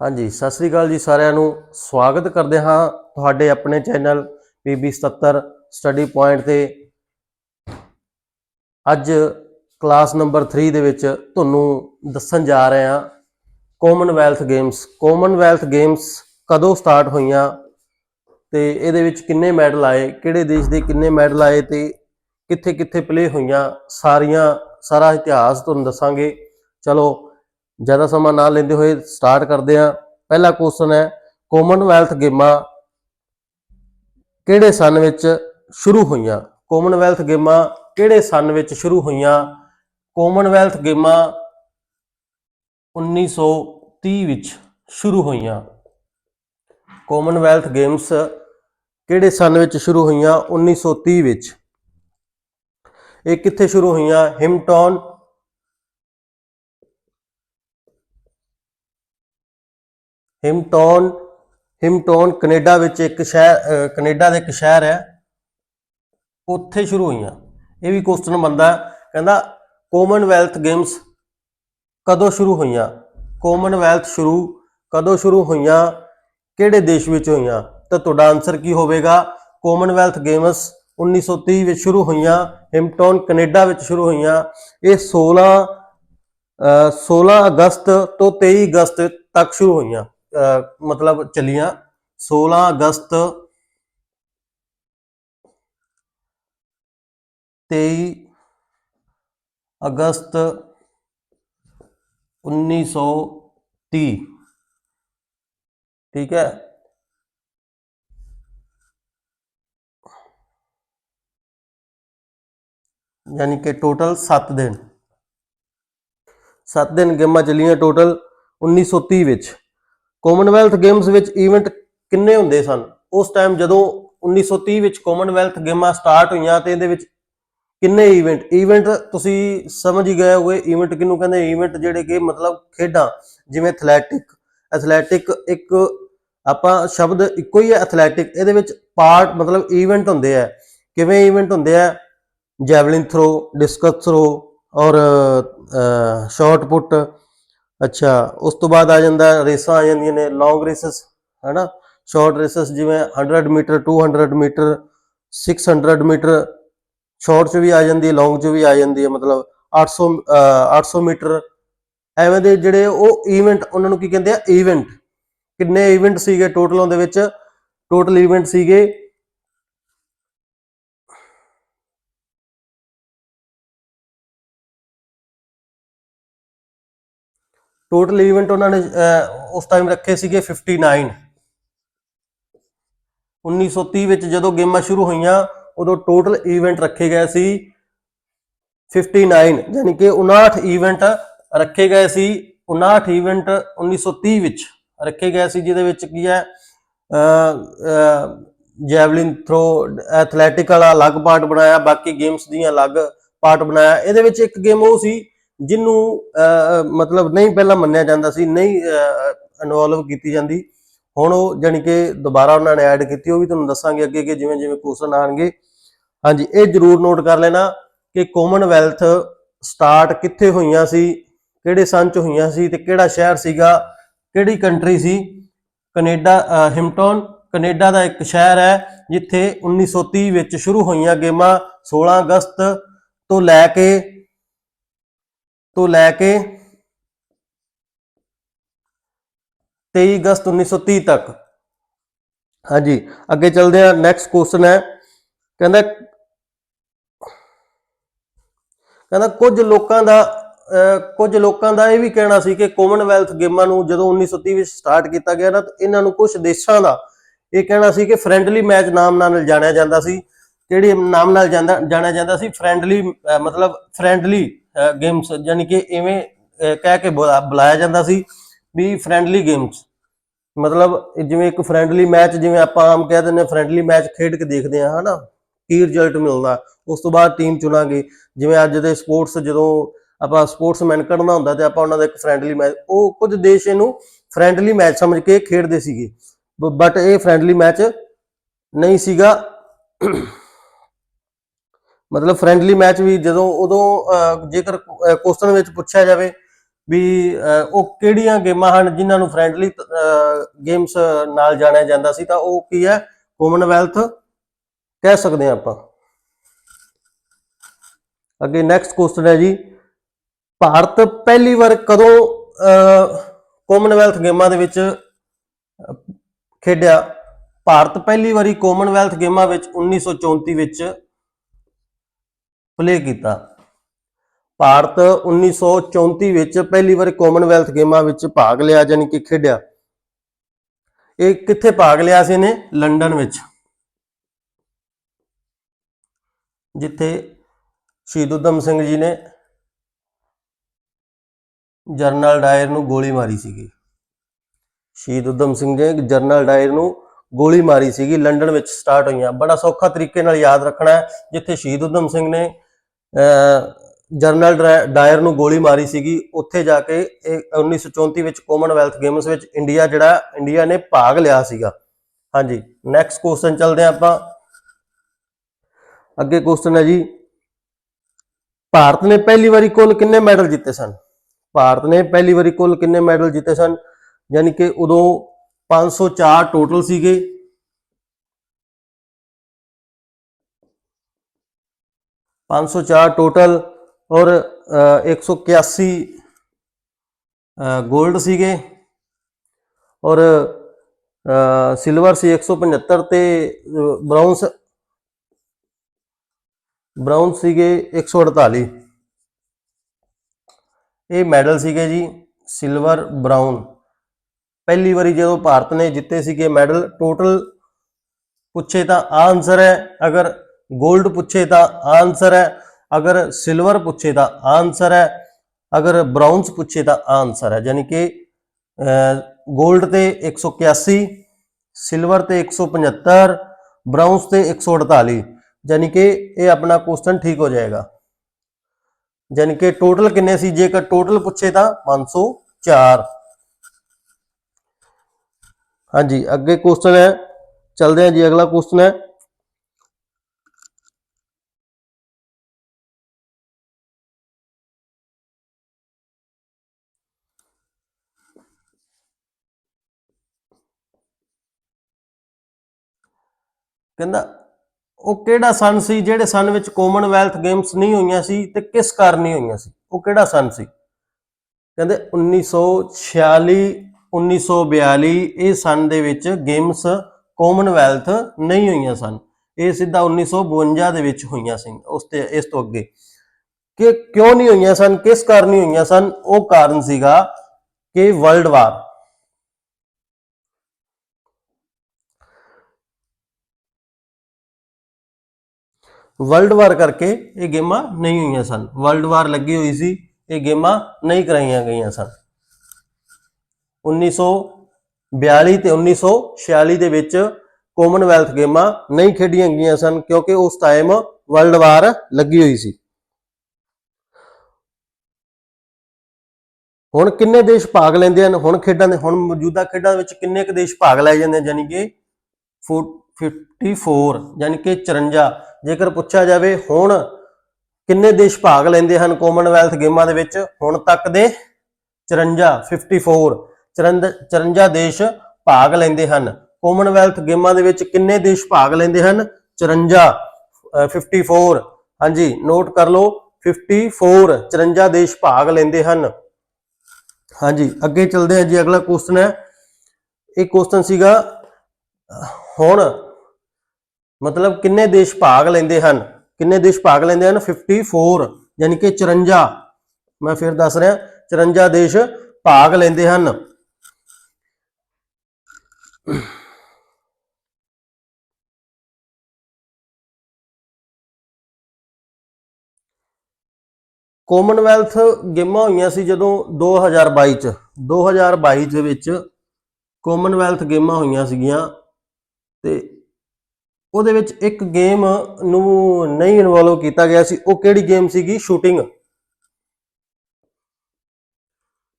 ਹਾਂਜੀ, ਸਤਿ ਸ੍ਰੀ ਅਕਾਲ ਜੀ ਸਾਰਿਆਂ ਨੂੰ। ਸਵਾਗਤ ਕਰਦੇ ਹਾਂ ਤੁਹਾਡੇ ਆਪਣੇ ਚੈਨਲ ਪੀਬੀ 77 ਸਟੱਡੀ ਪੁਆਇੰਟ ਤੇ। ਅੱਜ ਕਲਾਸ ਨੰਬਰ 3 ਦੇ ਵਿੱਚ ਤੁਹਾਨੂੰ ਦੱਸਣ ਜਾ ਰਹੇ ਹਾਂ ਕਾਮਨਵੈਲਥ ਗੇਮਸ ਕਾਮਨਵੈਲਥ ਗੇਮਸ ਕਦੋਂ ਸਟਾਰਟ ਹੋਈਆਂ ਤੇ ਇਹਦੇ ਵਿੱਚ ਕਿੰਨੇ ਮੈਡਲ ਆਏ, ਕਿਹੜੇ ਦੇਸ਼ ਦੇ ਕਿੰਨੇ ਮੈਡਲ ਆਏ ਤੇ ਕਿੱਥੇ ਕਿੱਥੇ ਪਲੇ ਹੋਈਆਂ, ਸਾਰੀਆਂ, ਸਾਰਾ ਇਤਿਹਾਸ ਤੁਹਾਨੂੰ ਦੱਸਾਂਗੇ। ਚਲੋ ਜ਼ਿਆਦਾ ਸਮਾਂ ਨਾ ਲੈਂਦੇ ਹੋਏ ਸਟਾਰਟ ਕਰਦੇ ਹਾਂ। ਪਹਿਲਾ ਕੁਐਸਚਨ ਹੈ ਕਾਮਨਵੈਲਥ ਗੇਮਾਂ ਕਿਹੜੇ ਸਨ ਵਿੱਚ ਸ਼ੁਰੂ ਹੋਈਆਂ? ਕਾਮਨਵੈਲਥ ਗੇਮਾਂ ਕਿਹੜੇ ਸਨ ਵਿੱਚ ਸ਼ੁਰੂ ਹੋਈਆਂ? ਕਾਮਨਵੈਲਥ ਗੇਮਾਂ 1930 ਵਿੱਚ ਸ਼ੁਰੂ ਹੋਈਆਂ। ਕਾਮਨਵੈਲਥ ਗੇਮਸ ਕਿਹੜੇ ਸਨ ਵਿੱਚ ਸ਼ੁਰੂ ਹੋਈਆਂ? 1930 ਵਿੱਚ। ਇਹ ਕਿੱਥੇ ਸ਼ੁਰੂ ਹੋਈਆਂ? ਹਿਮਟਨ ਹਿਮਟਨ ਹਿਮਟਨ ਕੈਨੇਡਾ ਵਿੱਚ ਇੱਕ ਸ਼ਹਿਰ, ਅਹ, ਕੈਨੇਡਾ ਦਾ ਇੱਕ ਸ਼ਹਿਰ ਹੈ। ਉੱਥੇ ਸ਼ੁਰੂ ਹੋਈਆਂ। ਇਹ ਵੀ ਕੁਐਸਚਨ ਬੰਦਾ ਕਹਿੰਦਾ ਕਾਮਨਵੈਲਥ ਗੇਮਸ ਕਦੋਂ ਸ਼ੁਰੂ ਹੋਈਆਂ? ਕਾਮਨਵੈਲਥ ਸ਼ੁਰੂ ਕਦੋਂ ਸ਼ੁਰੂ ਹੋਈਆਂ? ਕਿਹੜੇ ਦੇਸ਼ ਵਿੱਚ ਹੋਈਆਂ? ਤਾਂ ਤੁਹਾਡਾ ਆਨਸਰ ਕੀ ਹੋਵੇਗਾ? ਕਾਮਨਵੈਲਥ ਗੇਮਸ 1930 ਵਿੱਚ ਸ਼ੁਰੂ ਹੋਈਆਂ, ਹਿਮਟਨ ਕੈਨੇਡਾ ਵਿੱਚ ਸ਼ੁਰੂ ਹੋਈਆਂ। ਇਹ 16 ਅਹ 16 ਅਗਸਤ ਤੋਂ 23 ਅਗਸਤ ਤੱਕ ਸ਼ੁਰੂ ਹੋਈਆਂ। ਮਤਲਬ ਚੱਲੀਆਂ। 16 ਅਗਸਤ 23 ਅਗਸਤ 1930 ਠੀਕ ਹੈ? ਯਾਨੀ ਕਿ ਟੋਟਲ 7 ਦਿਨ। 7 ਦਿਨ ਗੇਮਾਂ ਚੱਲੀਆਂ ਟੋਟਲ 1930 ਵਿੱਚ। ਕਾਮਨਵੈਲਥ ਗੇਮਸ ਵਿੱਚ ਇਵੈਂਟ ਕਿੰਨੇ ਹੁੰਦੇ ਸਨ? ਉਸ ਟਾਈਮ ਜਦੋਂ 1930 ਵਿੱਚ ਕਾਮਨਵੈਲਥ ਗੇਮਾਂ ਸਟਾਰਟ ਹੋਈਆਂ ਤੇ ਇਹਦੇ ਵਿੱਚ ਕਿੰਨੇ ਈਵੈਂਟ ਈਵੈਂਟ ਤੁਸੀਂ ਸਮਝ ਹੀ ਗਏ ਹੋਗੇ ਈਵੈਂਟ ਕਿਹਨੂੰ ਕਹਿੰਦੇ? ਈਵੈਂਟ ਜਿਹੜੇ ਕਿ ਮਤਲਬ ਖੇਡਾਂ, ਜਿਵੇਂ ਐਥਲੈਟਿਕ ਐਥਲੈਟਿਕ ਇੱਕ ਆਪਾਂ ਸ਼ਬਦ ਇੱਕੋ ਹੀ ਹੈ ਐਥਲੈਟਿਕ ਇਹਦੇ ਵਿੱਚ ਪਾਰਟ ਮਤਲਬ ਈਵੈਂਟ ਹੁੰਦੇ ਆ। ਕਿਵੇਂ ਈਵੈਂਟ ਹੁੰਦੇ ਆ? ਜੈਵਲਿਨ ਥਰੋ ਡਿਸਕਸ ਥਰੋ ਔਰ ਸ਼ਾਰਟ ਪੁੱਟ ਅੱਛਾ, ਉਸ ਤੋਂ ਬਾਅਦ ਆ ਜਾਂਦਾ, ਰੇਸਾਂ ਆ ਜਾਂਦੀਆਂ ਨੇ ਲੌਂਗ ਰੇਸਸ ਹੈਨਾ? ਸ਼ਾਰਟ ਰੇਸਸ ਜਿਵੇਂ 100 ਮੀਟਰ 200 ਮੀਟਰ 600 ਮੀਟਰ ਸ਼ਾਰਟ 'ਚ ਵੀ ਆ ਜਾਂਦੀ ਹੈ ਲੌਂਗ 'ਚ ਵੀ ਆ ਜਾਂਦੀ ਹੈ, ਮਤਲਬ 800 ਅਹ 800 ਮੀਟਰ ਐਵੇਂ ਦੇ ਜਿਹੜੇ ਉਹ ਇਵੈਂਟ ਉਹਨਾਂ ਨੂੰ ਕੀ ਕਹਿੰਦੇ ਆ? ਇਵੈਂਟ ਕਿੰਨੇ ਇਵੈਂਟ ਸੀਗੇ ਟੋਟਲ ਉਹਦੇ ਵਿੱਚ? ਟੋਟਲ ਇਵੈਂਟ ਸੀਗੇ ਟੋਟਲ ਇਵੈਂਟ ਉਹਨਾਂ ਨੇ ਅਹ, ਉਸ ਟਾਈਮ ਰੱਖੇ ਸੀਗੇ 59 1930 ਵਿੱਚ ਜਦੋਂ ਗੇਮਾਂ ਸ਼ੁਰੂ ਹੋਈਆਂ ਉਦੋਂ ਟੋਟਲ ਇਵੈਂਟ ਰੱਖੇ ਗਏ ਸੀ 59 ਯਾਨੀ ਕਿ 59 ਇਵੈਂਟ ਰੱਖੇ ਗਏ ਸੀ 59 ਇਵੈਂਟ 1930 ਵਿੱਚ ਰੱਖੇ ਗਏ ਸੀ ਜਿਹਦੇ ਵਿੱਚ ਕੀ ਹੈ ਜੈਵਲਿਨ ਥਰੋ ਐਥਲੈਟਿਕ ਵਾਲਾ ਅਲੱਗ ਪਾਰਟ ਬਣਾਇਆ ਬਾਕੀ ਗੇਮਸ ਦੀਆਂ ਅਲੱਗ ਪਾਰਟ ਬਣਾਇਆ। ਇਹਦੇ ਵਿੱਚ ਇੱਕ ਗੇਮ ਉਹ ਸੀ ਜਿਹਨੂੰ ਮਤਲਬ ਨਹੀਂ ਪਹਿਲਾਂ ਮੰਨਿਆ ਜਾਂਦਾ ਸੀ ਨਹੀਂ ਇਨਵੋਲਵ ਕੀਤੀ ਜਾਂਦੀ। ਹੁਣ ਉਹ ਜਾਣੀ ਕਿ ਦੁਬਾਰਾ ਉਹਨਾਂ ਨੇ ਐਡ ਕੀਤੀ ਉਹ ਵੀ ਤੁਹਾਨੂੰ ਦੱਸਾਂਗੇ ਅੱਗੇ ਕਿ ਜਿਵੇਂ ਜਿਵੇਂ ਕੁਐਸਚਨ ਆਣਗੇ ਹਾਂਜੀ ਇਹ ਜਰੂਰ ਨੋਟ ਕਰ ਲੈਣਾ ਕਿ ਕਾਮਨਵੈਲਥ ਸਟਾਰਟ ਕਿੱਥੇ ਹੋਈਆਂ ਸੀ ਕਿਹੜੇ ਸਨ ਚ ਹੋਈਆਂ ਸੀ ਤੇ ਕਿਹੜਾ ਸ਼ਹਿਰ ਸੀਗਾ ਕਿਹੜੀ ਕੰਟਰੀ ਸੀ। ਕੈਨੇਡਾ ਅਹ, ਹਿਮਟਨ ਕੈਨੇਡਾ ਦਾ ਇੱਕ ਸ਼ਹਿਰ ਹੈ ਜਿੱਥੇ 1930 ਵਿੱਚ ਸ਼ੁਰੂ ਹੋਈਆਂ ਗੇਮਾਂ 16 ਅਗਸਤ ਤੋਂ ਲੈ ਕੇ ਤੋਂ ਲੈ ਕੇ 23 ਅਗਸਤ 1930 ਤੱਕ। ਹਾਂਜੀ ਅੱਗੇ ਚੱਲਦੇ ਹਾਂ। ਨੈਕਸਟ ਕੁਐਸਚਨ ਹੈ। ਕਹਿੰਦਾ ਕਹਿੰਦਾ ਕੁਝ ਲੋਕਾਂ ਦਾ ਅਹ, ਕੁਝ ਲੋਕਾਂ ਦਾ ਇਹ ਵੀ ਕਹਿਣਾ ਸੀ ਕਿ ਕਾਮਨਵੈਲਥ ਗੇਮਾਂ ਨੂੰ ਜਦੋਂ 1930 ਵਿੱਚ ਸਟਾਰਟ ਕੀਤਾ ਗਿਆ ਨਾ ਤਾਂ ਇਹਨਾਂ ਨੂੰ ਕੁਝ ਦੇਸ਼ਾਂ ਦਾ ਇਹ ਕਹਿਣਾ ਸੀ ਕਿ ਫ੍ਰੈਂਡਲੀ ਮੈਚ ਨਾਮ ਨਾਲ ਜਾਣਿਆ ਜਾਂਦਾ ਸੀ। ਕਿਹੜੇ ਨਾਮ ਨਾਲ ਜਾਂਦਾ ਜਾਣਿਆ ਜਾਂਦਾ ਸੀ? ਫ੍ਰੈਂਡਲੀ ਮਤਲਬ ਫ੍ਰੈਂਡਲੀ ਗੇਮਸ ਯਾਨੀ ਕਿ ਇਵੇਂ ਕਹਿ ਕੇ ਬੁਲਾ- ਬੁਲਾਇਆ ਜਾਂਦਾ ਸੀ ਵੀ ਫ੍ਰੈਂਡਲੀ ਗੇਮਸ ਮਤਲਬ ਜਿਵੇਂ ਇੱਕ ਫ੍ਰੈਂਡਲੀ ਮੈਚ ਜਿਵੇਂ ਆਪਾਂ ਆਮ ਕਹਿ ਦਿੰਦੇ ਫ੍ਰੈਂਡਲੀ ਮੈਚ ਖੇਡ ਕੇ ਦੇਖਦੇ ਆ ਹਨਾ? ਕੀ ਰਿਜ਼ਲਟ ਮਿਲਦਾ? ਉਸ ਤੋਂ ਬਾਅਦ ਟੀਮ ਚੁਣਾਂਗੇ। ਜਿਵੇਂ ਅੱਜ ਦੇ ਸਪੋਰਟਸ ਜਦੋਂ ਆਪਾਂ ਸਪੋਰਟਸਮੈਨ ਕੱਢਣਾ ਹੁੰਦਾ ਤੇ ਆਪਾਂ ਉਹਨਾਂ ਦਾ ਇੱਕ ਫ੍ਰੈਂਡਲੀ ਮੈਚ ਉਹ ਕੁਝ ਦੇਸ਼ ਇਹਨੂੰ ਫ੍ਰੈਂਡਲੀ ਮੈਚ ਸਮਝ ਕੇ ਖੇਡਦੇ ਸੀਗੇ। ਬਟ ਇਹ ਫ੍ਰੈਂਡਲੀ ਮੈਚ ਨਹੀਂ ਸੀਗਾ। ਮਤਲਬ ਫ੍ਰੈਂਡਲੀ ਮੈਚ ਵੀ ਜਦੋਂ ਉਦੋਂ ਅਹ, ਜੇਕਰ ਕੁਐਸਚਨ ਵਿੱਚ ਪੁੱਛਿਆ ਜਾਵੇ ਵੀ ਉਹ ਕਿਹੜੀਆਂ ਗੇਮਾਂ ਹਨ ਜਿਨ੍ਹਾਂ ਨੂੰ ਫ੍ਰੈਂਡਲੀ ਗੇਮਸ ਨਾਲ ਜਾਣਿਆ ਜਾਂਦਾ ਸੀ ਤਾਂ ਉਹ ਕੀ ਹੈ? ਕਾਮਨਵੈਲਥ ਕਹਿ ਸਕਦੇ ਹਾਂ ਆਪਾਂ। ਅੱਗੇ ਨੈਕਸਟ ਕੁਐਸਚਨ ਹੈ ਜੀ। ਭਾਰਤ ਪਹਿਲੀ ਵਾਰ ਕਦੋਂ ਕਾਮਨਵੈਲਥ ਗੇਮਾਂ ਦੇ ਵਿੱਚ ਖੇਡਿਆ? ਭਾਰਤ ਪਹਿਲੀ ਵਾਰੀ ਕਾਮਨਵੈਲਥ ਗੇਮਾਂ ਵਿੱਚ 1934 ਵਿੱਚ ਪਲੇ ਕੀਤਾ। ਭਾਰਤ 1934 ਵਿੱਚ ਪਹਿਲੀ ਵਾਰ ਕਾਮਨਵੈਲਥ ਗੇਮਾਂ ਵਿੱਚ ਭਾਗ ਲਿਆ ਜਾਨੀ ਕਿ ਖੇਡਿਆ। ਇਹ ਕਿੱਥੇ ਭਾਗ ਲਿਆ ਸੀ ਨੇ ਲੰਡਨ ਵਿੱਚ। ਜਿੱਥੇ ਸ਼ਹੀਦ ਉਦਮ ਸਿੰਘ ਜੀ ਨੇ ਜਰਨਲ ਡਾਇਰ ਨੂੰ ਗੋਲੀ ਮਾਰੀ ਸੀਗੀ। ਸ਼ਹੀਦ ਉਦਮ ਸਿੰਘ ਜੀ ਨੇ ਜਰਨਲ ਡਾਇਰ ਨੂੰ ਗੋਲੀ ਮਾਰੀ ਸੀਗੀ। ਲੰਡਨ ਵਿੱਚ ਸਟਾਰਟ ਹੋਈਆਂ। ਬੜਾ ਸੌਖਾ ਤਰੀਕੇ ਨਾਲ ਯਾਦ ਰੱਖਣਾ ਹੈ, ਜਿੱਥੇ ਸ਼ਹੀਦ ਉਦਮ ਸਿੰਘ ਨੇ ਜਰਨਲ ਡਰਾ- ਡਾਇਰ ਨੂੰ ਗੋਲੀ ਮਾਰੀ ਸੀਗੀ। ਉੱਥੇ ਜਾ ਕੇ ਇਹ 1934 ਵਿੱਚ ਕਾਮਨਵੈਲਥ ਗੇਮਸ ਵਿੱਚ ਇੰਡੀਆ ਜਿਹੜਾ ਇੰਡੀਆ ਨੇ ਭਾਗ ਲਿਆ ਸੀਗਾ। ਹਾਂਜੀ ਨੈਕਸਟ ਕੁਐਸਚਨ ਚੱਲਦੇ ਹਾਂ ਆਪਾਂ। ਅੱਗੇ ਕੁਐਸਚਨ ਹੈ ਜੀ, ਭਾਰਤ ਨੇ ਪਹਿਲੀ ਵਾਰੀ ਕੁੱਲ ਕਿੰਨੇ ਮੈਡਲ ਜਿੱਤੇ ਸਨ? ਭਾਰਤ ਨੇ ਪਹਿਲੀ ਵਾਰੀ ਕੁੱਲ ਕਿੰਨੇ ਮੈਡਲ ਜਿੱਤੇ ਸਨ? ਯਾਨੀ ਕਿ ਉਦੋਂ 504 ਟੋਟਲ ਸੀਗੇ। 504 ਟੋਟਲ ਔਰ ਅ, 181 골ਡ ਸੀਗੇ। ਔਰ ਸਿਲਵਰ ਸੀ 175 ਤੇ ਬ੍ਰਾਊਨਸ ਬ੍ਰਾਊਨ ਸੀਗੇ 148 ਇਹ ਮੈਡਲ ਸੀਗੇ ਜੀ ਸਿਲਵਰ ਬ੍ਰਾਊਨ ਪਹਿਲੀ ਵਾਰੀ ਜਦੋਂ ਭਾਰਤ ਨੇ ਜਿੱਤੇ ਸੀਗੇ ਮੈਡਲ ਟੋਟਲ ਪੁੱਛੇ ਤਾਂ ਆਨਸਰ ਹੈ ਅਗਰ 골ਡ ਪੁੱਛੇ ਤਾਂ ਆਨਸਰ ਹੈ ਅਗਰ ਸਿਲਵਰ ਪੁੱਛੇ ਤਾਂ ਆਨਸਰ ਹੈ ਅਗਰ ਬ੍ਰਾਊਨਸ ਪੁੱਛੇ ਤਾਂ ਆਨਸਰ ਹੈ ਯਾਨੀ ਕਿ 골ਡ ਤੇ 181 ਸਿਲਵਰ ਤੇ 175 ਬ੍ਰਾਊਨਸ ਤੇ 148 ਯਾਨੀ ਕਿ ਇਹ ਆਪਣਾ ਕੁਐਸਚਨ ਠੀਕ ਹੋ ਜਾਏਗਾ ਯਾਨੀ ਕਿ ਟੋਟਲ ਕਿੰਨੇ ਸੀ ਜੇਕਰ ਟੋਟਲ ਪੁੱਛੇ ਤਾਂ 504 ਹਾਂਜੀ ਅੱਗੇ ਕੁਐਸਚਨ ਹੈ ਚਲਦੇ ਹਾਂ ਜੀ ਅਗਲਾ ਕੁਐਸਚਨ ਹੈ ਕਹਿੰਦਾ, ਉਹ ਕਿਹੜਾ ਸਨ ਸੀ ਜਿਹੜੇ ਸਨ ਵਿੱਚ ਕਾਮਨਵੈਲਥ ਗੇਮਸ ਨਹੀਂ ਹੋਈਆਂ ਸੀ ਤੇ ਕਿਸ ਕਾਰਨ ਨਹੀਂ ਹੋਈਆਂ ਸੀ? ਉਹ ਕਿਹੜਾ ਸਨ ਸੀ? ਕਹਿੰਦੇ 1946 1942 ਇਹ ਸਨ ਦੇ ਵਿੱਚ ਗੇਮਸ ਕਾਮਨਵੈਲਥ ਨਹੀਂ ਹੋਈਆਂ ਸਨ। ਇਹ ਸਿੱਧਾ 1952 ਦੇ ਵਿੱਚ ਹੋਈਆਂ ਸੀ, ਉਸ ਤੇ, ਇਸ ਤੋਂ ਅੱਗੇ। ਕਿ ਕਿਉਂ ਨਹੀਂ ਹੋਈਆਂ ਸਨ? ਕਿਸ ਕਾਰਨ ਨਹੀਂ ਹੋਈਆਂ ਸਨ? ਉਹ ਕਾਰਨ ਸੀਗਾ ਕਿ ਵਰਲਡ ਵਾਰ ਵਰਲਡ ਵਾਰ ਕਰਕੇ ਇਹ ਗੇਮਾਂ ਨਹੀਂ ਹੋਈਆਂ ਸਨ। ਵਰਲਡ ਵਾਰ ਲੱਗੀ ਹੋਈ ਸੀ, ਇਹ ਗੇਮਾਂ ਨਹੀਂ ਕਰਾਈਆਂ ਗਈਆਂ ਸਨ। 1942 ਤੇ 1946 ਦੇ ਵਿੱਚ ਕਾਮਨਵੈਲਥ ਗੇਮਾਂ ਨਹੀਂ ਖੇਡੀਆਂ ਗਈਆਂ ਸਨ ਕਿਉਂਕਿ ਉਸ ਟਾਈਮ ਵਰਲਡ ਵਾਰ ਲੱਗੀ ਹੋਈ ਸੀ। ਹੁਣ ਕਿੰਨੇ ਦੇਸ਼ ਭਾਗ ਲੈਂਦੇ ਹਨ? ਹੁਣ ਖੇਡਾਂ ਦੇ ਹੁਣ ਮੌਜੂਦਾ ਖੇਡਾਂ ਵਿੱਚ ਕਿੰਨੇ ਕੁ ਦੇਸ਼ ਭਾਗ ਲੈ ਜਾਂਦੇ ਹਨ? ਯਾਨੀ ਕਿ 54 ਯਾਨੀ ਕਿ 54 ਜੇਕਰ ਪੁੱਛਿਆ ਜਾਵੇ ਹੁਣ ਕਿੰਨੇ ਦੇਸ਼ ਭਾਗ ਲੈਂਦੇ ਹਨ ਕਾਮਨਵੈਲਥ ਗੇਮਾਂ ਦੇ ਵਿੱਚ, ਹੁਣ ਤੱਕ ਦੇ 54 54 54 54 ਦੇਸ਼ ਭਾਗ ਲੈਂਦੇ ਹਨ। ਕਾਮਨਵੈਲਥ ਗੇਮਾਂ ਦੇ ਵਿੱਚ ਕਿੰਨੇ ਦੇਸ਼ ਭਾਗ ਲੈਂਦੇ ਹਨ? 54 ਅਹ 54 ਹਾਂਜੀ ਨੋਟ ਕਰ ਲਓ 54 54 ਦੇਸ਼ ਭਾਗ ਲੈਂਦੇ ਹਨ। ਹਾਂਜੀ, ਅੱਗੇ ਚੱਲਦੇ ਹਾਂ ਜੀ, ਅਗਲਾ ਕੁਐਸਚਨ ਹੈ। ਇਹ ਕੁਐਸਚਨ ਸੀਗਾ ਹੁਣ ਮਤਲਬ ਕਿੰਨੇ ਦੇਸ਼ ਭਾਗ ਲੈਂਦੇ ਹਨ? ਕਿੰਨੇ ਦੇਸ਼ ਭਾਗ ਲੈਂਦੇ ਹਨ? 54 ਯਾਨੀ ਕਿ 54 ਮੈਂ ਫਿਰ ਦੱਸ ਰਿਹਾ 54 ਦੇਸ਼ ਭਾਗ ਲੈਂਦੇ ਹਨ। ਕਾਮਨਵੈਲਥ ਗੇਮਾਂ ਹੋਈਆਂ ਸੀ ਜਦੋਂ 2022 ਚ। 2022 ਦੇ ਵਿੱਚ ਕਾਮਨਵੈਲਥ ਗੇਮਾਂ ਹੋਈਆਂ ਸੀਗੀਆਂ ਤੇ ਉਹਦੇ ਵਿੱਚ ਇੱਕ ਗੇਮ ਨੂੰ ਨਹੀਂ ਇਨਵੋਲਵ ਕੀਤਾ ਗਿਆ ਸੀ। ਉਹ ਕਿਹੜੀ ਗੇਮ ਸੀਗੀ? ਸ਼ੂਟਿੰਗ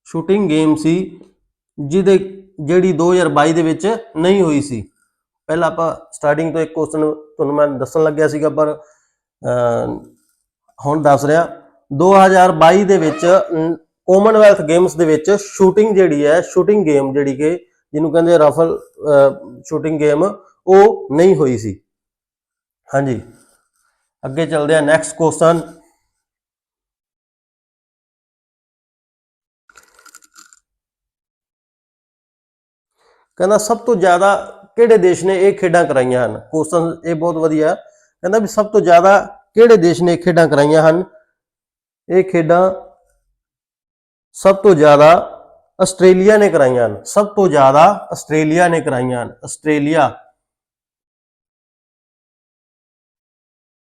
ਸ਼ੂਟਿੰਗ ਗੇਮ ਸੀ ਜਿਹਦੇ ਜਿਹੜੀ 2022 ਦੇ ਵਿੱਚ ਨਹੀਂ ਹੋਈ ਸੀ। ਪਹਿਲਾਂ ਆਪਾਂ ਸਟਾਰਟਿੰਗ ਤੋਂ ਇੱਕ ਕੁਐਸਚਨ ਤੁਹਾਨੂੰ ਮੈਂ ਦੱਸਣ ਲੱਗਿਆ ਸੀਗਾ ਪਰ ਹੁਣ ਦੱਸ ਰਿਹਾ। 2022 ਦੇ ਵਿੱਚ ਅਮ, ਕਾਮਨਵੈਲਥ ਗੇਮਸ ਦੇ ਵਿੱਚ ਸ਼ੂਟਿੰਗ ਜਿਹੜੀ ਹੈ ਸ਼ੂਟਿੰਗ ਗੇਮ ਜਿਹੜੀ ਕਿ ਜਿਹਨੂੰ ਕਹਿੰਦੇ ਰਫਲ ਸ਼ੂਟਿੰਗ ਗੇਮ ਉਹ ਨਹੀਂ ਹੋਈ ਸੀ। ਹਾਂਜੀ। ਅੱਗੇ ਚੱਲਦੇ ਆ ਨੈਕਸਟ ਕੁਐਸਚਨ ਕਹਿੰਦਾ, ਸਭ ਤੋਂ ਜ਼ਿਆਦਾ ਕਿਹੜੇ ਦੇਸ਼ ਨੇ ਇਹ ਖੇਡਾਂ ਕਰਾਈਆਂ ਹਨ? ਕੁਐਸਚਨ ਇਹ ਬਹੁਤ ਵਧੀਆ। ਕਹਿੰਦਾ ਵੀ, ਸਭ ਤੋਂ ਜ਼ਿਆਦਾ ਕਿਹੜੇ ਦੇਸ਼ ਨੇ ਇਹ ਖੇਡਾਂ ਕਰਾਈਆਂ ਹਨ? ਇਹ ਖੇਡਾਂ ਸਭ ਤੋਂ ਜ਼ਿਆਦਾ ਆਸਟ੍ਰੇਲੀਆ ਨੇ ਕਰਾਈਆਂ ਹਨ। ਸਭ ਤੋਂ ਜ਼ਿਆਦਾ ਆਸਟ੍ਰੇਲੀਆ ਨੇ ਕਰਾਈਆਂ ਹਨ। ਆਸਟ੍ਰੇਲੀਆ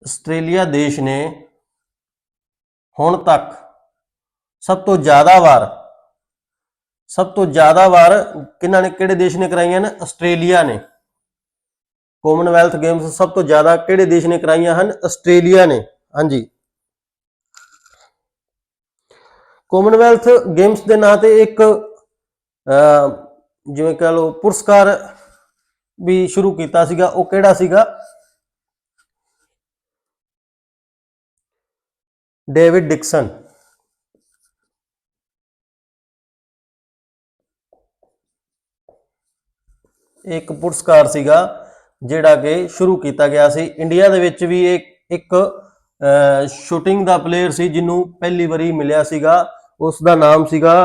ਆਸਟ੍ਰੇਲੀਆ ਦੇਸ਼ ਨੇ ਹੁਣ ਤੱਕ ਸਭ ਤੋਂ ਜ਼ਿਆਦਾ ਵਾਰ ਸਭ ਤੋਂ ਜ਼ਿਆਦਾ ਵਾਰ ਕਿਹਨਾਂ ਨੇ ਕਿਹੜੇ ਦੇਸ਼ ਨੇ ਕਰਾਈਆਂ ਨੇ ਆਸਟ੍ਰੇਲੀਆ ਨੇ। ਕਾਮਨਵੈਲਥ ਗੇਮਸ ਸਭ ਤੋਂ ਜ਼ਿਆਦਾ ਕਿਹੜੇ ਦੇਸ਼ ਨੇ ਕਰਾਈਆਂ ਹਨ? ਆਸਟ੍ਰੇਲੀਆ ਨੇ। ਹਾਂਜੀ। ਕਾਮਨਵੈਲਥ ਗੇਮਸ ਦੇ ਨਾਂ ਤੇ ਇੱਕ ਅਹ, ਜਿਵੇਂ ਕਹ ਲਓ ਪੁਰਸਕਾਰ ਵੀ ਸ਼ੁਰੂ ਕੀਤਾ ਸੀਗਾ। ਉਹ ਕਿਹੜਾ ਸੀਗਾ? David Dixon. ਇੱਕ ਪੁਰਸਕਾਰ ਸੀਗਾ, ਜਿਹੜਾ ਕਿ ਸ਼ੁਰੂ ਕੀਤਾ ਗਿਆ ਸੀ। ਇੰਡੀਆ ਦੇ ਵਿੱਚ ਵੀ ਇੱਕ ਇੱਕ ਸ਼ੂਟਿੰਗ ਦਾ ਪਲੇਅਰ ਸੀ, ਜਿਹਨੂੰ ਪਹਿਲੀ ਵਾਰੀ ਮਿਲਿਆ ਸੀਗਾ। ਉਸ ਦਾ ਨਾਮ ਸੀਗਾ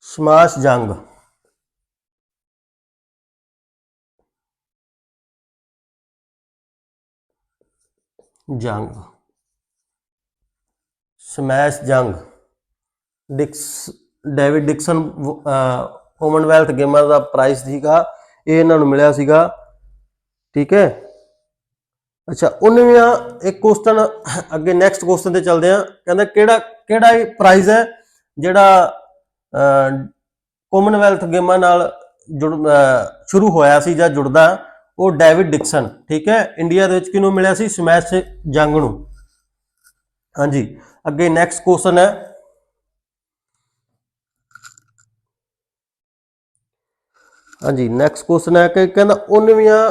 ਸਮਾਸ਼ ਜੰਗ। ਜੰਗ। ਸਮੈਸ਼ ਜੰਗ। ਡਿਕਸ, ਡੇਵਿਡ ਡਿਕਸਨ ਕਾਮਨਵੈਲਥ ਗੇਮਾਂ ਦਾ ਪ੍ਰਾਈਜ਼ ਸੀਗਾ। ਇਹ ਇਹਨਾਂ ਨੂੰ ਮਿਲਿਆ ਸੀਗਾ। ਠੀਕ ਹੈ? ਅੱਛਾ 19ਵਾਂ ਇੱਕ ਕੁਐਸਚਨ ਅੱਗੇ ਨੈਕਸਟ ਕੁਐਸਚਨ ਤੇ ਚੱਲਦੇ ਆ ਕਹਿੰਦਾ ਕਿਹੜਾ ਕਿਹੜਾ ਇਹ ਪ੍ਰਾਈਜ਼ ਹੈ ਜਿਹੜਾ ਕਾਮਨਵੈਲਥ ਗੇਮਾਂ ਨਾਲ ਜੁੜ ਸ਼ੁਰੂ ਹੋਇਆ ਸੀ ਜਾਂ ਜੁੜਦਾ? ਉਹ ਡੇਵਿਡ ਡਿਕਸਨ, ਠੀਕ ਹੈ? ਇੰਡੀਆ ਦੇ ਵਿੱਚ ਕਿਹਨੂੰ ਮਿਲਿਆ ਸੀ? ਸਮੈਸ਼ ਜੰਗ ਨੂੰ। ਹਾਂਜੀ। ਅੱਗੇ ਨੈਕਸਟ ਕੁਐਸਚਨ ਹੈ। ਹਾਂਜੀ ਨੈਕਸਟ ਕੁਐਸਚਨ ਹੈ ਕਿ ਕਹਿੰਦਾ 19ਵੀਆਂ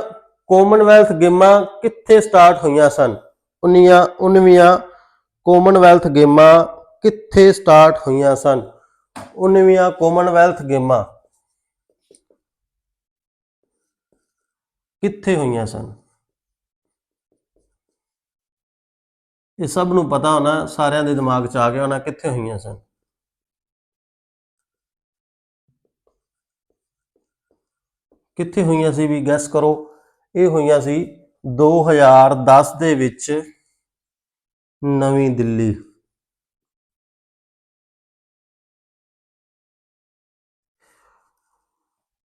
ਕਾਮਨਵੈਲਥ ਗੇਮਾਂ ਕਿੱਥੇ ਸਟਾਰਟ ਹੋਈਆਂ ਸਨ? 19ਵੀਆਂ 19ਵੀਆਂ ਕਾਮਨਵੈਲਥ ਗੇਮਾਂ ਕਿੱਥੇ ਸਟਾਰਟ ਹੋਈਆਂ ਸਨ? 19ਵੀਆਂ ਕਾਮਨਵੈਲਥ ਗੇਮਾਂ। ਕਿੱਥੇ ਹੋਈਆਂ ਸਨ? ਇਹ ਸਭ ਨੂੰ ਪਤਾ ਹੋਣਾ, ਸਾਰਿਆਂ ਦੇ ਦਿਮਾਗ 'ਚ ਆ ਗਿਆ ਹੋਣਾ ਕਿੱਥੇ ਹੋਈਆਂ ਸਨ। ਕਿੱਥੇ ਹੋਈਆਂ ਸੀ ਵੀ ਗੈਸ ਕਰੋ? ਇਹ ਹੋਈਆਂ ਸੀ 2010 ਦੇ ਵਿੱਚ ਨਵੀਂ ਦਿੱਲੀ।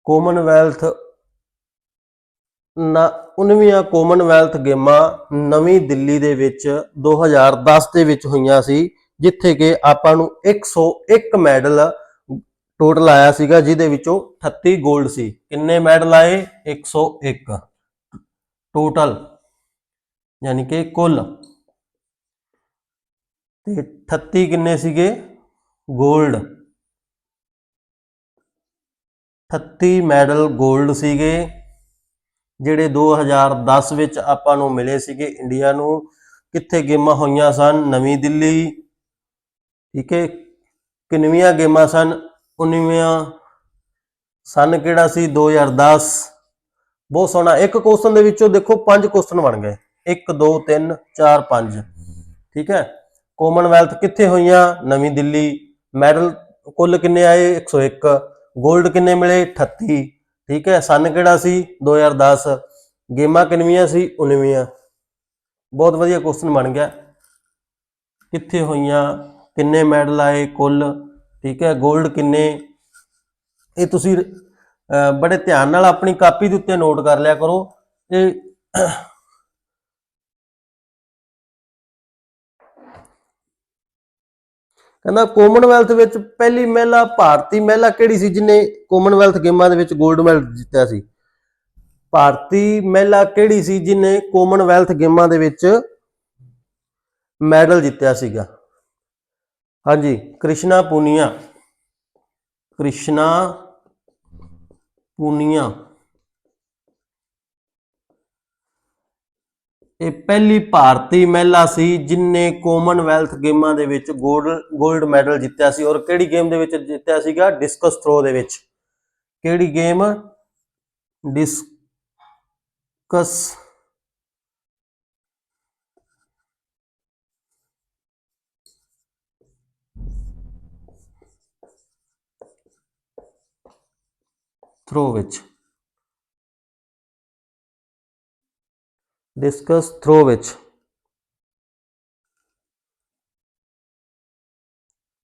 ਕਾਮਨਵੈਲਥ ਨਾ 19ਵੀਂ ਕਾਮਨਵੈਲਥ ਗੇਮਾਂ ਨਵੀਂ ਦਿੱਲੀ ਦੇ ਵਿੱਚ 2010 ਦੇ ਵਿੱਚ ਹੋਈਆਂ ਸੀ, ਜਿੱਥੇ ਕਿ ਆਪਾਂ ਨੂੰ 101 ਮੈਡਲ ਟੋਟਲ ਆਇਆ ਸੀਗਾ, ਜਿਹਦੇ ਵਿੱਚੋਂ 38 골ਡ ਸੀ। ਕਿੰਨੇ ਮੈਡਲ ਆਏ? 101 ਟੋਟਲ ਯਾਨੀ ਕਿ ਕੁੱਲ। ਤੇ 38 ਕਿੰਨੇ ਸੀਗੇ? 골ਡ 38 ਮੈਡਲ 골ਡ ਸੀਗੇ। ਜਿਹੜੇ 2010 ਵਿੱਚ ਆਪਾਂ ਨੂੰ ਮਿਲੇ ਸੀਗੇ ਇੰਡੀਆ ਨੂੰ, ਕਿੱਥੇ ਗੇਮਾਂ ਹੋਈਆਂ ਸਨ? ਨਵੀਂ ਦਿੱਲੀ, ਠੀਕ ਹੈ? ਕਿੰਨਵੀਆਂ ਗੇਮਾਂ ਸਨ? 19ਵੀਆਂ ਸਨ ਕਿਹੜਾ ਸੀ? 2010 ਬਹੁਤ ਸੋਹਣਾ। ਇੱਕ ਕੁਐਸਚਨ ਦੇ ਵਿੱਚੋਂ ਦੇਖੋ ਪੰਜ ਕੁਐਸਚਨ ਬਣ ਗਏ। 1 2 3 4 5 ਠੀਕ ਹੈ? ਕਾਮਨਵੈਲਥ ਕਿੱਥੇ ਹੋਈਆਂ? ਨਵੀਂ ਦਿੱਲੀ। ਮੈਡਲ ਕੁੱਲ ਕਿੰਨੇ ਆਏ? 101 골ਡ ਕਿੰਨੇ ਮਿਲੇ? 38 ਠੀਕ ਹੈ, ਸਨ ਕਿਹੜਾ ਸੀ? 2010 ਗੇਮਾਂ ਕਿੰਨੀਆਂ ਸੀ? 19ਵੀਆਂ ਬਹੁਤ ਵਧੀਆ ਕੁਐਸਚਨ ਬਣ ਗਿਆ। ਕਿੱਥੇ ਹੋਈਆਂ? ਕਿੰਨੇ ਮੈਡਲ ਆਏ? ਕੁੱਲ, ਠੀਕ ਹੈ 골ਡ ਕਿੰਨੇ? ਇਹ ਤੁਸੀਂ ਬੜੇ ਧਿਆਨ ਨਾਲ ਆਪਣੀ ਕਾਪੀ ਦੇ ਉੱਤੇ ਨੋਟ ਕਰ ਲਿਆ ਕਰੋ। ਇਹ ਕਹਿੰਦਾ ਕਾਮਨਵੈਲਥ ਵਿੱਚ ਪਹਿਲੀ ਮਹਿਲਾ ਭਾਰਤੀ ਮਹਿਲਾ ਕਿਹੜੀ ਸੀ ਜਿਹਨੇ ਕਾਮਨਵੈਲਥ ਗੇਮਾਂ ਦੇ ਵਿੱਚ 골ਡ ਮੈਡਲ ਜਿੱਤਿਆ ਸੀ? ਭਾਰਤੀ ਮਹਿਲਾ ਕਿਹੜੀ ਸੀ ਜਿਹਨੇ ਕਾਮਨਵੈਲਥ ਗੇਮਾਂ ਦੇ ਵਿੱਚ ਮੈਡਲ ਜਿੱਤਿਆ ਸੀਗਾ? ਹਾਂਜੀ, ਕ੍ਰਿਸ਼ਨਾ ਪੂਨੀਆ। ਕ੍ਰਿਸ਼ਨਾ ਪੂਨੀਆ। ਇਹ ਪਹਿਲੀ ਭਾਰਤੀ ਮਹਿਲਾ ਸੀ ਜਿਨੇ ਕਾਮਨਵੈਲਥ ਗੇਮਾਂ ਦੇ ਵਿੱਚ 골ਡ 골ਡ ਮੈਡਲ ਜਿੱਤਿਆ ਸੀ ਔਰ ਕਿਹੜੀ ਗੇਮ ਦੇ ਵਿੱਚ ਜਿੱਤਿਆ ਸੀਗਾ? ਡਿਸਕਸ ਥਰੋ ਦੇ ਵਿੱਚ। ਕਿਹੜੀ ਗੇਮ ਡਿਸਕਸ ਥਰੋ ਵਿੱਚ। ਡਿਸਕਸ ਥਰੋ ਵਿੱਚ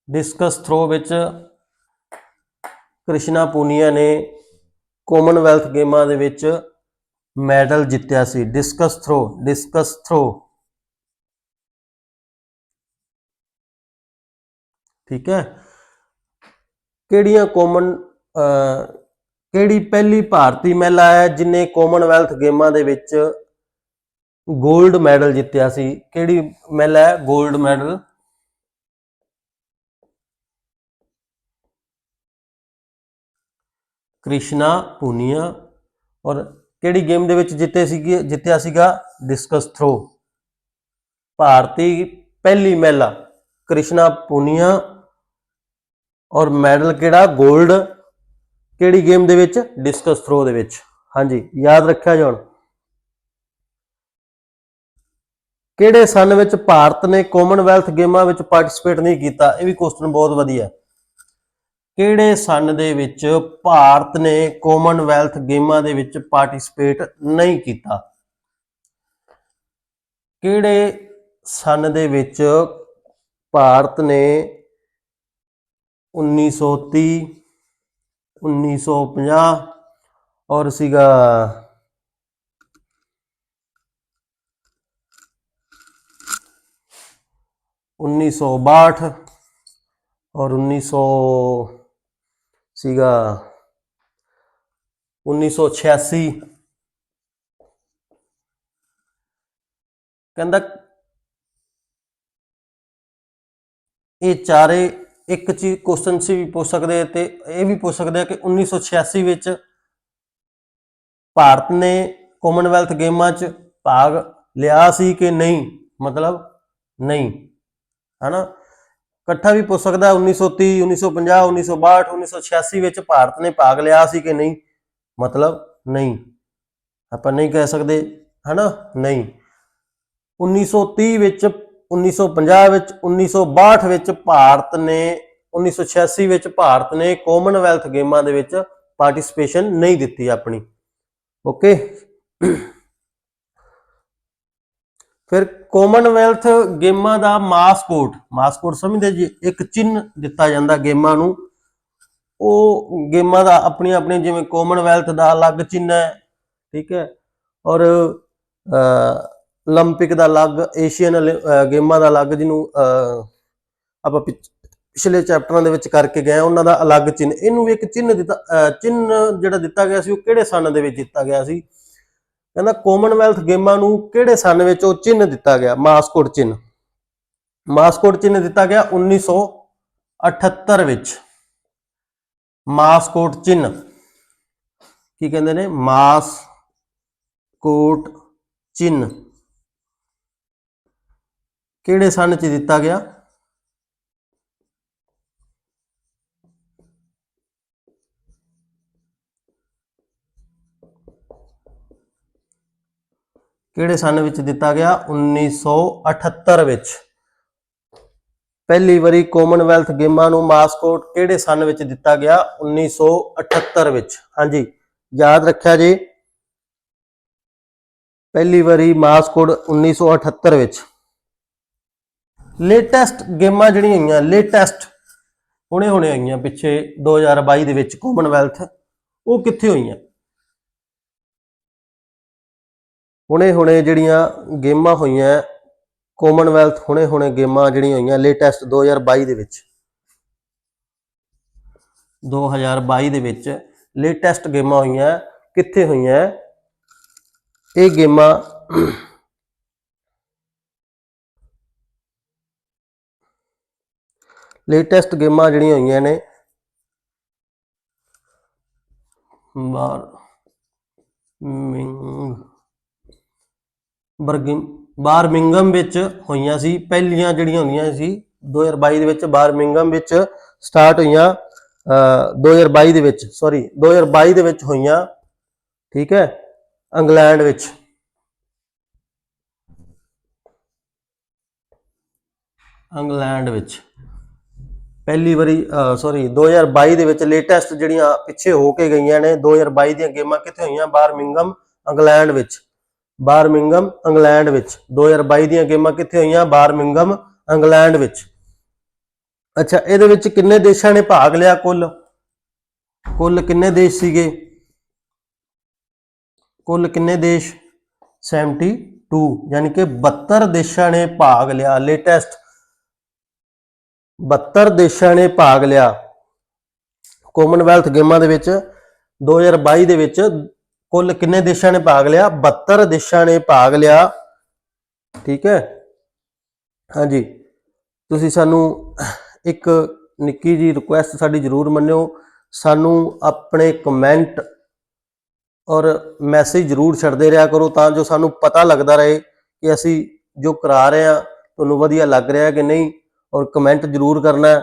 ਡਿਸਕਸ ਥਰੋ ਵਿੱਚ ਕ੍ਰਿਸ਼ਨਾ ਪੂਨੀਆ ਨੇ ਕਾਮਨਵੈਲਥ ਗੇਮਾਂ ਦੇ ਵਿੱਚ ਮੈਡਲ ਜਿੱਤਿਆ ਸੀ। ਡਿਸਕਸ ਥਰੋ ਡਿਸਕਸ ਥਰੋ ਠੀਕ ਹੈ? ਕਿਹੜੀਆਂ ਕਾਮਨ ਕਿਹੜੀ ਪਹਿਲੀ ਭਾਰਤੀ ਮਹਿਲਾ ਹੈ ਜਿਨੇ ਕਾਮਨਵੈਲਥ ਗੇਮਾਂ ਦੇ ਵਿੱਚ ਗੋਲਡ ਮੈਡਲ ਜਿੱਤਿਆ ਸੀ। ਕਿਹੜੀ ਮਿਲ ਹੈ? Gold medal Krishna, Poonia. ਔਰ ਕਿਹੜੀ ਗੇਮ ਦੇ ਵਿੱਚ ਜਿੱਤੇ ਸੀਗੇ? ਜਿੱਤਿਆ ਸੀਗਾ ਡਿਸਕਸ ਥਰੋ ਭਾਰਤੀ ਪਹਿਲੀ ਮਹਿਲਾ ਕ੍ਰਿਸ਼ਨਾ, ਪੁਨੀਆ। ਔਰ ਮੈਡਲ ਕਿਹੜਾ? 골ਡ ਕਿਹੜੀ ਗੇਮ ਦੇ ਵਿੱਚ? ਡਿਸਕਸ ਥਰੋ ਦੇ ਵਿੱਚ। ਹਾਂਜੀ, ਯਾਦ ਰੱਖਿਆ ਜਾਣ। ਕਿਹੜੇ ਸਨ ਵਿੱਚ ਭਾਰਤ ਨੇ ਕਾਮਨਵੈਲਥ ਗੇਮਾਂ ਵਿੱਚ ਪਾਰਟਿਸਿਪੇਟ ਨਹੀਂ ਕੀਤਾ? ਇਹ ਵੀ ਕੁਐਸਚਨ ਬਹੁਤ ਵਧੀਆ ਕਿਹੜੇ ਸਨ ਦੇ ਵਿੱਚ ਭਾਰਤ ਨੇ ਕਾਮਨਵੈਲਥ ਗੇਮਾਂ ਦੇ ਵਿੱਚ ਪਾਰਟਿਸਿਪੇਟ ਨਹੀਂ ਕੀਤਾ? ਕਿਹੜੇ ਸਨ ਦੇ ਵਿੱਚ ਭਾਰਤ ਨੇ 1930 1950 ਔਰ ਸੀਗਾ ਉੱਨੀ ਸੌ ਬਾਹਠ ਔਰ 1900 ਸੀਗਾ 1986 ਕਹਿੰਦਾ ਇਹ ਚਾਰੇ ਇੱਕ ਚੀਜ਼ ਕੁਐਸਚਨ ਸੀ ਵੀ ਪੁੱਛ ਸਕਦੇ ਆ ਤੇ ਇਹ ਵੀ ਪੁੱਛ ਸਕਦੇ ਆ ਕਿ 1986 ਵਿੱਚ ਭਾਰਤ ਨੇ ਕਾਮਨਵੈਲਥ ਗੇਮਾਂ 'ਚ ਭਾਗ ਲਿਆ ਸੀ ਕਿ ਨਹੀਂ? ਮਤਲਬ ਨਹੀਂ। ਹਨਾ? ਇਕੱਠਾ ਵੀ ਪੁੱਛ ਸਕਦਾ 1930 1950 1962 1986 ਵਿੱਚ ਭਾਰਤ ਨੇ ਭਾਗ ਲਿਆ ਸੀ ਕਿ ਨਹੀਂ? ਮਤਲਬ ਨਹੀਂ। ਆਪਾਂ ਨਹੀਂ ਕਹਿ ਸਕਦੇ, ਹਨਾ? ਨਹੀਂ। 1930 ਵਿੱਚ 1950 ਵਿੱਚ 1962 ਵਿੱਚ ਭਾਰਤ ਨੇ 1986 ਵਿੱਚ ਭਾਰਤ ਨੇ ਕਾਮਨਵੈਲਥ ਗੇਮਾਂ ਦੇ ਵਿੱਚ ਪਾਰਟਿਸਿਪੇਸ਼ਨ ਨਹੀਂ ਦਿੱਤੀ ਆਪਣੀ। ਓਕੇ ਫਿਰ ਕਾਮਨਵੈਲਥ ਗੇਮਾਂ ਦਾ ਮਾਸਕੋਟ ਮਾਸਕੋਟ ਸਮਝਦੇ ਜੀ ਇੱਕ ਚਿੰਨ ਦਿੱਤਾ ਜਾਂਦਾ ਗੇਮਾਂ ਨੂੰ ਉਹ ਗੇਮਾਂ ਦਾ ਆਪਣੀ ਆਪਣੀ ਜਿਵੇਂ ਕਾਮਨਵੈਲਥ ਦਾ ਅਲੱਗ ਚਿੰਨ ਹੈ ਠੀਕ ਹੈ ਔਰ 올림픽 ਦਾ ਅਲੱਗ ਏਸ਼ੀਅਨ ਗੇਮਾਂ ਦਾ ਅਲੱਗ ਜਿਹਨੂੰ ਅਹ, ਆਪਾਂ ਪਿਛ- ਪਿਛਲੇ ਚੈਪਟਰਾਂ ਦੇ ਵਿੱਚ ਕਰਕੇ ਗਏ ਹਾਂ, ਉਹਨਾਂ ਦਾ ਅਲੱਗ ਚਿੰਨ ਇਹਨੂੰ ਵੀ ਇੱਕ ਚਿੰਨ ਦਿੱਤਾ ਅਹ, ਚਿੰਨ ਜਿਹੜਾ ਦਿੱਤਾ ਗਿਆ ਸੀ ਉਹ ਕਿਹੜੇ ਸਨ ਦੇ ਵਿੱਚ ਦਿੱਤਾ ਗਿਆ ਸੀ ਕਹਿੰਦਾ ਕਾਮਨਵੈਲਥ ਗੇਮਾਂ ਨੂੰ ਕਿਹੜੇ ਸਨ ਵਿੱਚ ਉਹ ਚਿੰਨ੍ਹ ਦਿੱਤਾ ਗਿਆ? ਮਾਸਕੋਟ ਚਿੰਨ੍ਹ। ਮਾਸਕੋਟ ਚਿੰਨ੍ਹ ਦਿੱਤਾ ਗਿਆ 1978 ਵਿੱਚ। ਮਾਸਕੋਟ ਚਿੰਨ੍ਹ। ਕੀ ਕਹਿੰਦੇ ਨੇ? ਮਾਸ ਕੋਟ ਚਿੰਨ੍ਹ। ਕਿਹੜੇ ਸਨ ਚ ਦਿੱਤਾ ਗਿਆ? ਕਿਹੜੇ ਸਨ ਵਿੱਚ ਦਿੱਤਾ ਗਿਆ? 1978 ਵਿੱਚ। ਪਹਿਲੀ ਵਾਰੀ ਕਾਮਨਵੈਲਥ ਗੇਮਾਂ ਨੂੰ ਮਾਸਕੋਟ ਕਿਹੜੇ ਸਨ ਵਿੱਚ ਦਿੱਤਾ ਗਿਆ? 1978 ਵਿੱਚ। ਹਾਂਜੀ, ਯਾਦ ਰੱਖਿਆ ਜੀ। ਪਹਿਲੀ ਵਾਰੀ ਮਾਸਕੋਟ 1978 ਵਿੱਚ। ਲੇਟੈਸਟ ਗੇਮਾਂ ਜਿਹੜੀਆਂ ਹੋਈਆਂ ਲੇਟੈਸਟ ਹੁਣੇ ਹੁਣੇ ਹੋਈਆਂ ਪਿੱਛੇ 2022 ਦੇ ਵਿੱਚ ਕਾਮਨਵੈਲਥ ਉਹ ਕਿੱਥੇ ਹੋਈਆਂ? ਹੁਣੇ ਹੁਣੇ ਜਿਹੜੀਆਂ ਗੇਮਾਂ ਹੋਈਆਂ ਕਾਮਨਵੈਲਥ ਹੁਣੇ ਹੁਣੇ ਗੇਮਾਂ ਜਿਹੜੀਆਂ ਹੋਈਆਂ ਲੇਟੈਸਟ 2022 ਦੇ ਵਿੱਚ। 2022 ਦੇ ਵਿੱਚ ਲੇਟੈਸਟ ਗੇਮਾਂ ਹੋਈਆਂ, ਕਿੱਥੇ ਹੋਈਆਂ? ਇਹ ਗੇਮਾਂ ਲੇਟੈਸਟ ਗੇਮਾਂ ਜਿਹੜੀਆਂ ਹੋਈਆਂ ਨੇ ਬਾਰ ਮਿੰਗ ਬਰਗਿਮ ਬਾਰਮਿੰਗਮ ਵਿੱਚ ਹੋਈਆਂ ਸੀ, ਪਹਿਲੀਆਂ ਜਿਹੜੀਆਂ ਹੁੰਦੀਆਂ ਸੀ 2022 ਦੇ ਵਿੱਚ ਬਾਰਮਿੰਗਮ ਵਿੱਚ ਸਟਾਰਟ ਹੋਈਆਂ, ਅਹ 2022 ਦੇ ਵਿੱਚ ਸੌਰੀ 2022 ਦੇ ਵਿੱਚ ਹੋਈਆਂ, ਠੀਕ ਹੈ, ਇੰਗਲੈਂਡ ਵਿੱਚ। ਇੰਗਲੈਂਡ ਵਿੱਚ। ਪਹਿਲੀ ਵਾਰੀ ਸੌਰੀ 2022 ਦੇ ਵਿੱਚ ਲੇਟੈਸਟ ਜਿਹੜੀਆਂ ਪਿੱਛੇ ਹੋ ਕੇ ਗਈਆਂ ਨੇ 2022 ਦੀਆਂ ਗੇਮਾਂ ਕਿੱਥੇ ਹੋਈਆਂ? ਬਾਰਮਿੰਗਮ, ਇੰਗਲੈਂਡ ਵਿੱਚ। ਬਾਰਮਿੰਗਮ ਇੰਗਲੈਂਡ ਵਿੱਚ। 2022 ਦੀਆਂ ਗੇਮਾਂ ਕਿੱਥੇ ਹੋਈਆਂ? ਬਾਰਮਿੰਗਮ ਇੰਗਲੈਂਡ ਵਿੱਚ। ਅੱਛਾ, ਇਹਦੇ ਵਿੱਚ ਕਿੰਨੇ ਦੇਸ਼ਾਂ ਨੇ ਭਾਗ ਲਿਆ ਕੁੱਲ? ਕੁੱਲ ਕਿੰਨੇ ਦੇਸ਼ ਸੀਗੇ? ਕੁੱਲ ਕਿੰਨੇ ਦੇਸ਼? 72 ਯਾਨੀ ਕਿ 72 ਦੇਸ਼ਾਂ ਨੇ ਭਾਗ ਲਿਆ। ਲੇਟੈਸਟ 72 ਦੇਸ਼ਾਂ ਨੇ ਭਾਗ ਲਿਆ। ਕਾਮਨਵੈਲਥ ਗੇਮਾਂ ਦੇ ਵਿੱਚ 2022 ਦੇ ਵਿੱਚ ਕੁੱਲ ਕਿੰਨੇ ਦੇਸ਼ਾਂ ਨੇ ਭਾਗ ਲਿਆ? 72 ਦੇਸ਼ਾਂ ਨੇ ਭਾਗ ਲਿਆ। ਠੀਕ ਹੈ? ਹਾਂਜੀ। ਤੁਸੀਂ ਸਾਨੂੰ ਇੱਕ ਨਿੱਕੀ ਜੀ ਰਿਕੁਐਸਟ ਸਾਡੀ ਜ਼ਰੂਰ ਮੰਨਿਓ। ਸਾਨੂੰ ਆਪਣੇ ਕਮੈਂਟ ਔਰ ਮੈਸੇਜ ਜ਼ਰੂਰ ਛੱਡਦੇ ਰਿਹਾ ਕਰੋ ਤਾਂ ਜੋ ਸਾਨੂੰ ਪਤਾ ਲੱਗਦਾ ਰਹੇ ਕਿ ਅਸੀਂ ਜੋ ਕਰਾ ਰਹੇ ਹਾਂ, ਤੁਹਾਨੂੰ ਵਧੀਆ ਲੱਗ ਰਿਹਾ ਕਿ ਨਹੀਂ। ਔਰ ਕਮੈਂਟ ਜ਼ਰੂਰ ਕਰਨਾ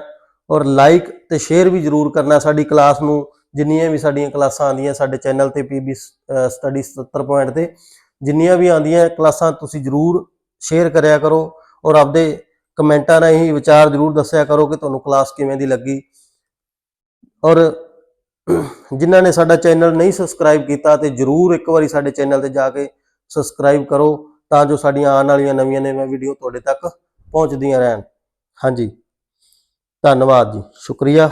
ਔਰ ਲਾਈਕ ਤੇ ਸ਼ੇਅਰ ਵੀ ਜ਼ਰੂਰ ਕਰਨਾ ਸਾਡੀ ਕਲਾਸ ਨੂੰ। ਜਿੰਨੀਆਂ ਵੀ ਸਾਡੀਆਂ ਕਲਾਸਾਂ ਆਉਂਦੀਆਂ ਸਾਡੇ ਚੈਨਲ ਤੇ ਪੀਬੀ ਸਟੱਡੀ 70 ਪੁਆਇੰਟ ਤੇ, ਜਿੰਨੀਆਂ ਵੀ ਆਉਂਦੀਆਂ ਕਲਾਸਾਂ ਤੁਸੀਂ ਜ਼ਰੂਰ ਸ਼ੇਅਰ ਕਰਿਆ ਕਰੋ ਔਰ ਆਪਦੇ ਕਮੈਂਟਾਂ ਰਾਹੀਂ ਵਿਚਾਰ ਜ਼ਰੂਰ ਦੱਸਿਆ ਕਰੋ ਕਿ ਤੁਹਾਨੂੰ ਕਲਾਸ ਕਿਵੇਂ ਦੀ ਲੱਗੀ। ਔਰ ਜਿਨ੍ਹਾਂ ਨੇ ਸਾਡਾ ਚੈਨਲ ਨਹੀਂ ਸਬਸਕ੍ਰਾਈਬ ਕੀਤਾ ਤੇ ਜਰੂਰ ਇੱਕ ਵਾਰੀ ਸਾਡੇ ਚੈਨਲ ਤੇ ਜਾ ਕੇ ਸਬਸਕ੍ਰਾਈਬ ਕਰੋ ਤਾਂ ਜੋ ਸਾਡੀਆਂ ਆਉਣ ਵਾਲੀਆਂ ਨਵੀਆਂ ਨਵੀਆਂ ਵੀਡੀਓ ਤੁਹਾਡੇ ਤੱਕ ਪਹੁੰਚਦੀਆਂ ਰਹਿਣ। ਹਾਂਜੀ। ਧੰਨਵਾਦ ਜੀ। ਸ਼ੁਕਰੀਆ।